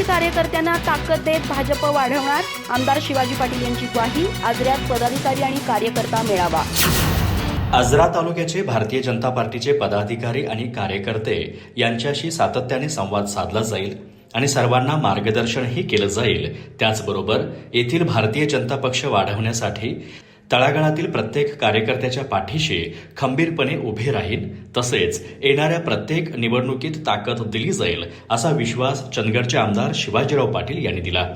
येथील कार्यकर्त्यांना ताकद देत भाजप वाढवणार. आमदार शिवाजी पाटील यांची ग्वाही आजऱ्यात पदाधिकारी आणि कार्यकर्ता मेळावा. आजरा तालुक्याचे भारतीय जनता पार्टीचे पदाधिकारी आणि कार्यकर्ते यांच्याशी सातत्याने संवाद साधला जाईल आणि सर्वांना मार्गदर्शनही केलं जाईल. त्याचबरोबर येथील भारतीय जनता पक्ष वाढवण्यासाठी तळागाळातील प्रत्येक कार्यकर्त्याच्या पाठीशी खंबीरपणे उभे राहील तसेच येणाऱ्या प्रत्येक निवडणुकीत ताकद दिली जाईल असा विश्वास चंदगडचे आमदार शिवाजीराव पाटील यांनी दिला.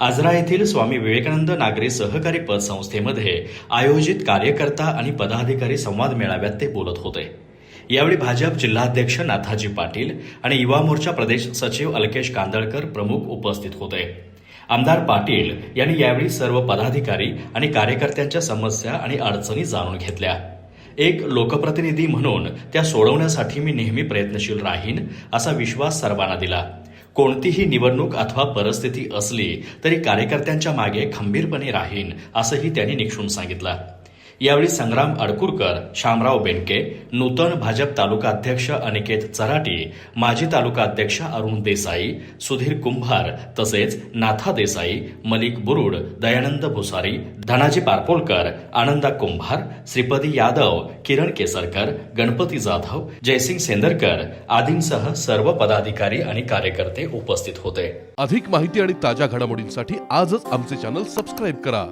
आजरा येथील स्वामी विवेकानंद नागरी सहकारी पतसंस्थेमध्ये आयोजित कार्यकर्ता आणि पदाधिकारी संवाद मेळाव्यात ते बोलत होते. यावेळी भाजप जिल्हाध्यक्ष नाथाजी पाटील आणि युवा मोर्चा प्रदेश सचिव अलकेश कांदळकर प्रमुख उपस्थित होते. आमदार पाटील यांनी यावेळी सर्व पदाधिकारी आणि कार्यकर्त्यांच्या समस्या आणि अडचणी जाणून घेतल्या. एक लोकप्रतिनिधी म्हणून त्या सोडवण्यासाठी मी नेहमी प्रयत्नशील राहीन असा विश्वास सर्वांना दिला. कोणतीही निवडणूक अथवा परिस्थिती असली तरी कार्यकर्त्यांच्या मागे खंबीरपणे राहीन असंही त्यांनी निक्षून सांगितलं. यावेळी संग्राम अडकुरकर शामराव बेनके नूतन भाजप तालुका अध्यक्ष अनिकेत चराटी माजी तालुका अध्यक्ष अरुण देसाई सुधीर कुंभार तसेच नाथा देसाई मलिक बुरुड दयानंद भुसारी धनाजी पारपोलकर आनंदा कुंभार श्रीपदी यादव किरण केसरकर गणपती जाधव जयसिंग सेंदरकर आदींसह सर्व पदाधिकारी आणि कार्यकर्ते उपस्थित होते. अधिक माहिती आणि ताज्या घडामोडींसाठी आजच आमचे चॅनल सबस्क्राईब करा.